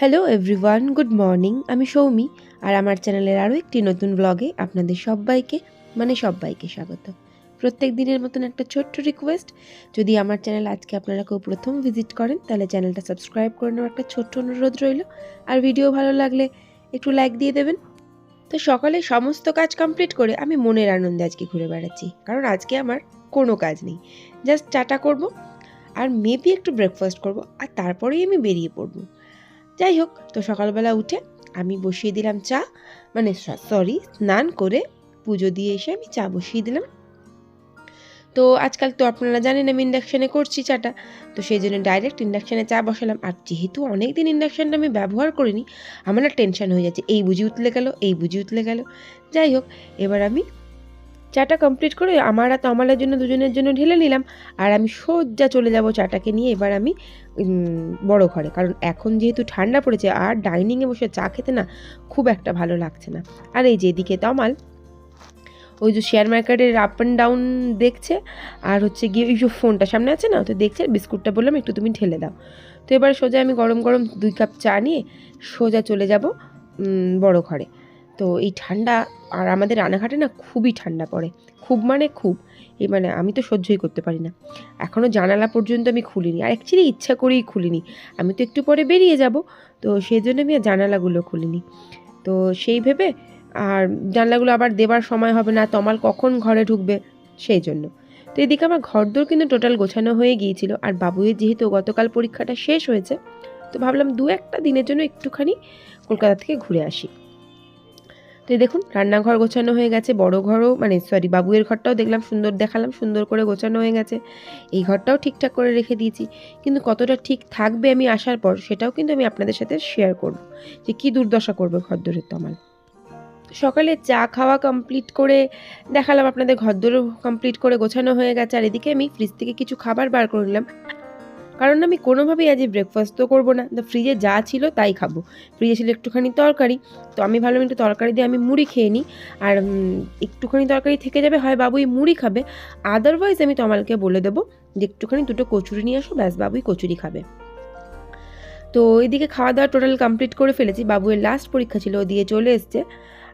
Hello everyone good morning আমি সৌমি, আর আমার চ্যানেলের আরও একটি নতুন ব্লগে আপনাদের সবাইকে মানে সবাইকে স্বাগত। প্রত্যেক দিনের মতন একটা ছোট্ট রিকোয়েস্ট যদি আমার চ্যানেল আজকে আপনারা কেউ প্রথম ভিজিট করেন, তাহলে চ্যানেলটা সাবস্ক্রাইব করে নেওয়ার একটা ছোট্ট অনুরোধ রইল। আর ভিডিও ভালো লাগলে একটু লাইক দিয়ে দেবেন। তো সকালে সমস্ত কাজ কমপ্লিট করে আমি মনের আনন্দে আজকে ঘুরে বেড়াচ্ছি। কারণ আজকে আমার কোনো কাজ নেই। জাস্ট চাটা করব, আর মেবি একটু ব্রেকফাস্ট করব, আর তারপরেই আমি বেরিয়ে পড়ব। যাই হোক, তো সকালবেলা উঠে আমি বসিয়ে দিলাম চা মানে সরি স্নান করে পুজো দিয়ে এসে আমি চা বসিয়ে দিলাম। তো আজকাল তো আপনারা জানেন আমি ইন্ডাকশানে করছি চাটা, তো সেই জন্য ডাইরেক্ট ইন্ডাকশানে চা বসালাম। আর যেহেতু অনেক দিন ইন্ডাকশানটা আমি ব্যবহার করিনি, আমার না টেনশন হয়ে যাচ্ছে। এই বুঝি উতলে গেল, এই বুঝি উতলে গেল। যাই হোক, এবার আমি চাটা কমপ্লিট করে আমার আর তমালের জন্য দুজনের জন্য ঢেলে নিলাম। আর আমি সোজা চলে যাব চাটাকে নিয়ে এবার আমি বড় ঘরে। কারণ এখন যেহেতু ঠান্ডা পড়েছে, আর ডাইনিংয়ে বসে চা খেতে না খুব একটা ভালো লাগছে না। আর এই যেদিকে তমাল, ওই যে শেয়ার মার্কেটের আপ অ্যান্ড ডাউন দেখছে, আর হচ্ছে গিয়ে ওই যে ফোনটা সামনে আছে না, তো দেখছে বিস্কুটটা বললাম, একটু তুমি ঢেলে দাও। তো এবার সোজা আমি গরম গরম দুই কাপ চা নিয়ে সোজা চলে যাব বড় ঘরে। তো এই ঠান্ডা আর আমাদের রানাঘাটে না খুবই ঠান্ডা পড়ে। খুব মানে খুব। এই মানে আমি তো সহ্যই করতে পারি না। এখনও জানালা পর্যন্ত আমি খুলিনি। আর অ্যাকচুয়ালি ইচ্ছা করেই খুলিনি। আমি তো একটু পরে বেরিয়ে যাব। তো সেই জন্য আমি জানালাগুলো খুলিনি। তো সেই ভেবে আর জানলাগুলো আবার দেবার সময় হবে না। তমাল কখন ঘরে ঢুকবে? সেই জন্য। তো এদিকে আমার ঘরদোর কিন্তু টোটাল গোছানো হয়ে গিয়েছিল। আর বাবুয়ের যেহেতু গতকাল পরীক্ষাটা শেষ হয়েছে, তো ভাবলাম দু একটা দিনের জন্য একটুখানি কলকাতা থেকে ঘুরে আসি। তো দেখুন, রান্নাঘর গোছানো হয়ে গেছে। বড় ঘরও মানে সরি বাবুয়ের ঘরটাও দেখলাম, সুন্দর দেখালাম, সুন্দর করে গোছানো হয়ে গেছে। এই ঘরটাও ঠিকঠাক করে রেখে দিয়েছি। কিন্তু কতটা ঠিক থাকবে আমি আসার পর, সেটাও কিন্তু আমি আপনাদের সাথে শেয়ার করব যে কী দুর্দশা করবে ঘরদোরের তো আমার সকালে চা খাওয়া কমপ্লিট করে দেখালাম আপনাদের, ঘরদোরও কমপ্লিট করে গোছানো হয়ে গেছে। আর এদিকে আমি ফ্রিজ থেকে কিছু খাবার বার করে নিলাম। কারণ আমি কোনোভাবেই আজ ব্রেকফাস্ট তো করব না। তো ফ্রিজে যা ছিল তাই খাব। ফ্রিজে ছিল একটুখানি তরকারি। তো আমি ভাবলাম একটু তরকারি দিয়ে আমি মুড়ি খেয়ে নিই। আর একটুখানি তরকারি থেকে যাবে, হয় বাবুই মুড়ি খাবে। আদারওয়াইজ আমি তমালকে বলে দেবো যে একটুখানি দুটো কচুরি নিয়ে আসো, ব্যাস বাবুই কচুরি খাবে। তো এদিকে খাওয়া দাওয়া টোটাল কমপ্লিট করে ফেলেছি। বাবুয়ের লাস্ট পরীক্ষা ছিল, ও দিয়ে চলে এসছে।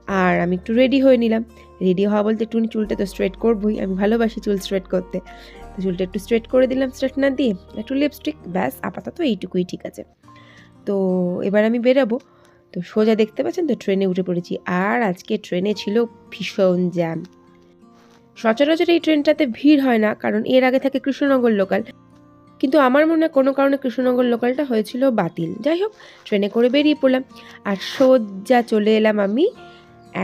আর আমি একটু রেডি হয়ে নিলাম। রেডি হওয়া বলতে একটুখানি চুলটা তো স্ট্রেট করবোই। আমি ভালোবাসি চুল স্ট্রেট করতে। তো চুলটা একটু স্ট্রেট করে দিলাম স্ট্রেটনার দিয়ে, একটু লিপস্টিক ব্যাস, আপাতত এইটুকুই ঠিক আছে। তো এবার আমি বেরাবো। তো সোজা দেখতে পাচ্ছেন তো ট্রেনে উঠে পড়েছি। আর আজকে ট্রেনে ছিল ভীষণ জ্যাম সচরাচর এই ট্রেনটাতে ভিড় হয় না, কারণ এর আগে থাকে কৃষ্ণনগর লোকাল কিন্তু আমার মনে কোনো কারণে কৃষ্ণনগর লোকালটা হয়েছিল বাতিল। যাই হোক ট্রেনে করে বেরিয়ে পড়লাম। আর সোজা চলে এলাম আমি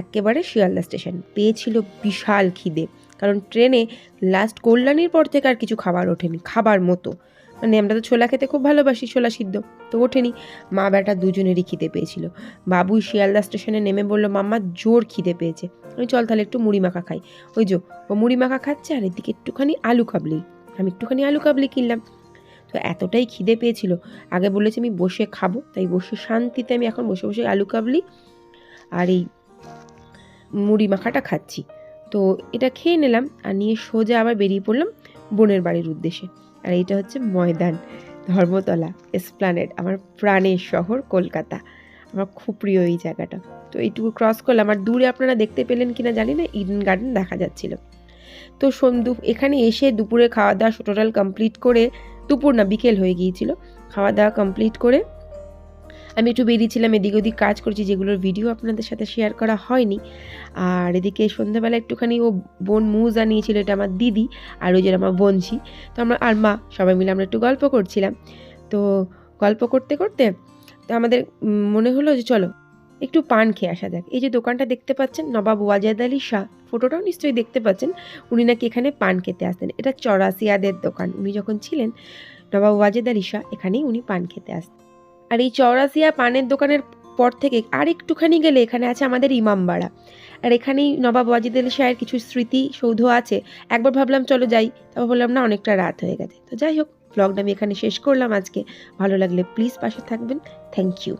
একেবারে শিয়ালদা স্টেশন পেয়েছিল বিশাল খিদে। কারণ ট্রেনে লাস্ট কল্যাণীর পর থেকে আর কিছু খাবার ওঠেনি, খাবার মতো। মানে আমরা তো ছোলা খেতে খুব ভালোবাসি, ছোলা সিদ্ধ, তো ওঠেনি। মা বেটা দুজনেরই খিদে পেয়েছিল। বাবুই শিয়ালদা স্টেশনে নেমে বলল, মাম্মা, জোর খিদে পেয়েছে। আমি চল তাহলে একটু মুড়ি মাখা খাই। ওই যো, ও মুড়ি মাখা খাচ্ছে আর এদিকে একটুখানি আলু কাবলি। আমি একটুখানি আলু কাবলি কিনলাম। তো এতটাই খিদে পেয়েছিল। আগে বলেছি আমি বসে খাব, তাই বসে শান্তিতে আমি এখন বসে বসে আলু কাবলি আর এই মুড়ি মাখাটা খাচ্ছি। তো এটা খেয়ে নিলাম আর নিয়ে সোজা আবার বেরিয়ে পড়লাম বোনের বাড়ির উদ্দেশ্যে। আর এটা হচ্ছে ময়দান, ধর্মতলা, এসপ্লানেড, আমার প্রাণের শহর কলকাতা। আমার খুব প্রিয় এই জায়গাটা। তো এইটুকু ক্রস করলাম। আর দূরে আপনারা দেখতে পেলেন কিনা জানি না ইডেন গার্ডেন দেখা যাচ্ছিল। তো সন্ধু এখানে এসে দুপুরে খাওয়া দাওয়া টোটাল কমপ্লিট করে, দুপুর না, বিকেল হয়ে গিয়েছিল। খাওয়া দাওয়া কমপ্লিট করে আমি একটু বেরিয়েছিলাম, এদিক ওদিক কাজ করছি, যেগুলোর ভিডিও আপনাদের সাথে শেয়ার করা হয়নি। আর এদিকে সন্ধ্যাবেলা একটুখানি ও বোন মুজ আনিয়েছিল এটা আমার দিদি আর ওই যে আমার বঞ্চি। তো আমরা আর মা সবাই মিলে আমরা একটু গল্প করছিলাম। তো গল্প করতে করতে তো আমাদের মনে হলো যে চলো, একটু পান খেয়ে আসা যাক। এই যে দোকানটা দেখতে পাচ্ছেন, নবাব ওয়াজেদ আলী শাহ। ফটোটাও নিশ্চয়ই দেখতে পাচ্ছেন, উনি নাকি এখানে পান খেতে আসতেন। এটা চরাসিয়াদের দোকান। উনি যখন ছিলেন, নবাব ওয়াজেদ আলী শাহ, এখানেই উনি পান খেতে আসতেন। আর এই চৌরাসিয়া পানের দোকানের পর থেকে আর একটুখানি গেলে এখানে আছে আমাদের ইমামবাড়া। আর এখানেই নবাব ওয়াজিদ আলী শাহের কিছু স্মৃতি, সৌধ আছে। একবার ভাবলাম চলো যাই, তারপর বললাম, না, অনেকটা রাত হয়ে গেছে। তো যাই হোক ব্লগটা আমি এখানে শেষ করলাম আজকে। ভালো লাগলে প্লিজ পাশে থাকবেন। Thank you